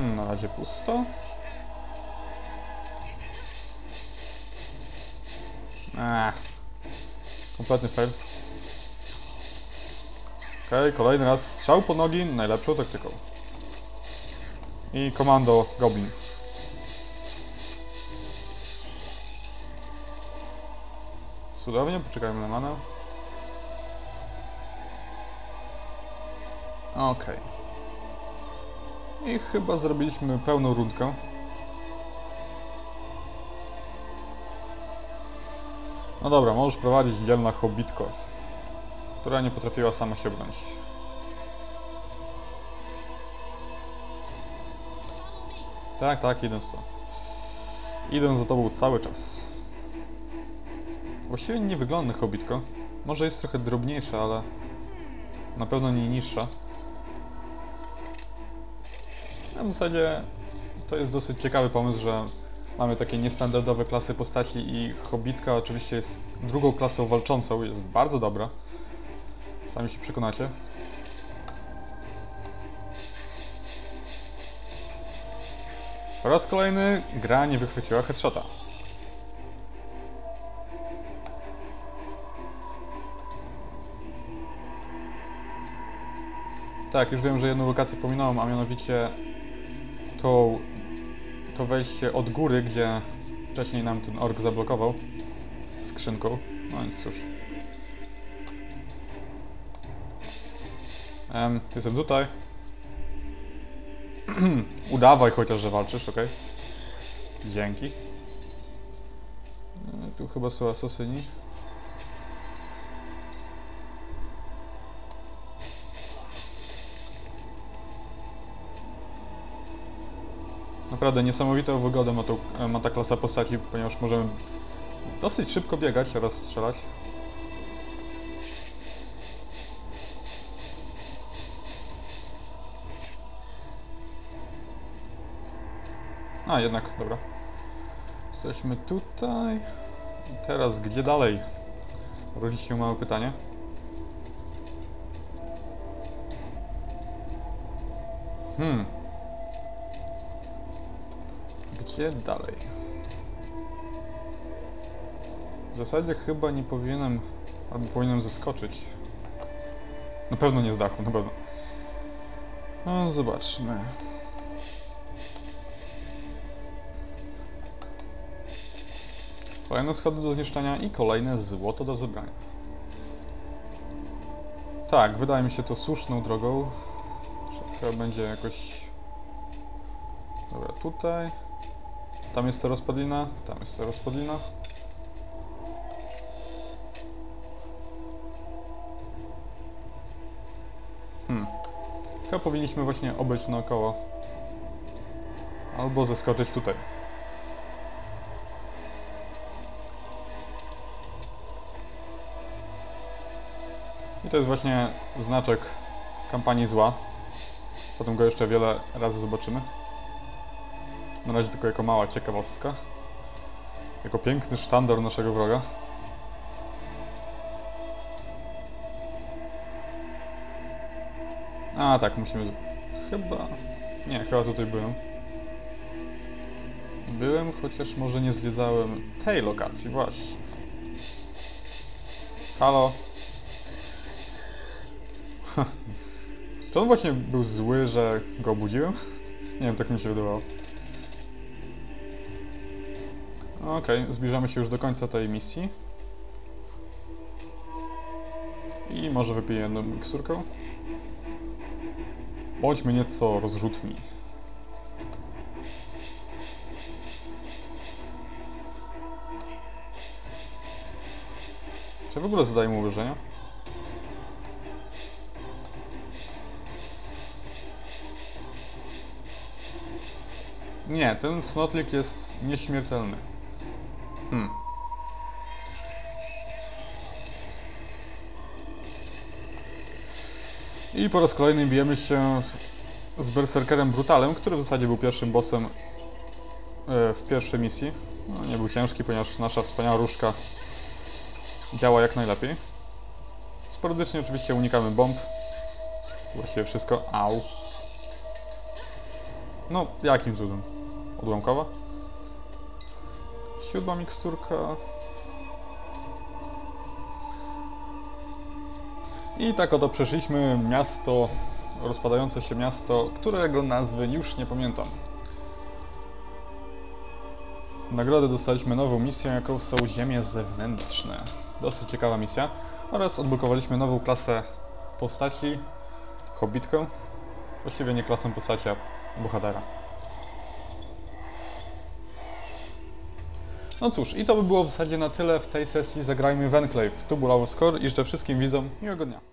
na razie pusto. Eee, kompletny fail. Okej, kolejny raz strzał po nogi, najlepszą taktyką. I komando Goblin. Cudownie, poczekajmy na manę. Okej. I chyba zrobiliśmy pełną rundkę. No dobra, możesz prowadzić dzielna hobbitko, która nie potrafiła sama się bronić. Tak, tak, idę z to. Idę za tobą cały czas. Właściwie nie wygląda hobbitko. Może jest trochę drobniejsza, ale na pewno nie niższa. W zasadzie to jest dosyć ciekawy pomysł, że mamy takie niestandardowe klasy postaci i Hobbitka oczywiście jest drugą klasą walczącą, jest bardzo dobra. Sami się przekonacie. Po raz kolejny gra nie wychwyciła headshota. Tak, już wiem, że jedną lokację pominąłem, a mianowicie tą, to wejście od góry, gdzie wcześniej nam ten ork zablokował skrzynką. No i cóż. Em, jestem tutaj. Udawaj chociaż, że walczysz, okej? Dzięki. E, Tu chyba są asasyni. Naprawdę niesamowitą wygodę ma, tą, ma ta klasa postaci, ponieważ możemy dosyć szybko biegać oraz strzelać. A, jednak, dobra. Jesteśmy tutaj. I teraz gdzie dalej? Rodzi się małe pytanie. Hmm. Gdzie dalej? W zasadzie chyba nie powinienem, albo powinienem zeskoczyć. Na pewno nie z dachu, na pewno. No, zobaczmy. Kolejne schody do zniszczenia i kolejne złoto do zebrania. Tak, wydaje mi się to słuszną drogą. Chyba będzie jakoś... Dobra, tutaj. Tam jest rozpadlina, tam jest rozpadlina. Hmm. Chyba powinniśmy właśnie obejść naokoło. Albo zeskoczyć tutaj. I to jest właśnie znaczek kampanii zła. Potem go jeszcze wiele razy zobaczymy. Na razie tylko jako mała ciekawostka. Jako piękny sztandar naszego wroga. A tak, musimy... Chyba... Nie, chyba tutaj byłem. Byłem, chociaż może nie zwiedzałem tej lokacji, właśnie. Halo? Czy on właśnie był zły, że go obudziłem? Nie wiem, tak mi się wydawało. Okej, zbliżamy się już do końca tej misji. I może wypiję jedną miksurkę. Bądźmy nieco rozrzutni. Czy w ogóle zadaję mu ułożenia? Nie, ten snotlik jest nieśmiertelny. Hmm. I po raz kolejny bijemy się z Berserkerem Brutalem, który w zasadzie był pierwszym bossem e, w pierwszej misji. No, nie był ciężki, ponieważ nasza wspaniała różka działa jak najlepiej. Sporadycznie oczywiście unikamy bomb. Właściwie wszystko. Au. No, jakim cudem? Odłamkowa? Siódma miksturka. I tak oto przeszliśmy miasto, rozpadające się miasto, którego nazwy już nie pamiętam. Nagrodę dostaliśmy nową misję, jaką są ziemie zewnętrzne. Dosyć ciekawa misja. Oraz odblokowaliśmy nową klasę postaci, hobbitkę. Właściwie nie klasę postaci, a bohatera. No cóż, i to by było w zasadzie na tyle w tej sesji Zagrajmy w Enclave. Tu był Score i życzę wszystkim widzom miłego dnia.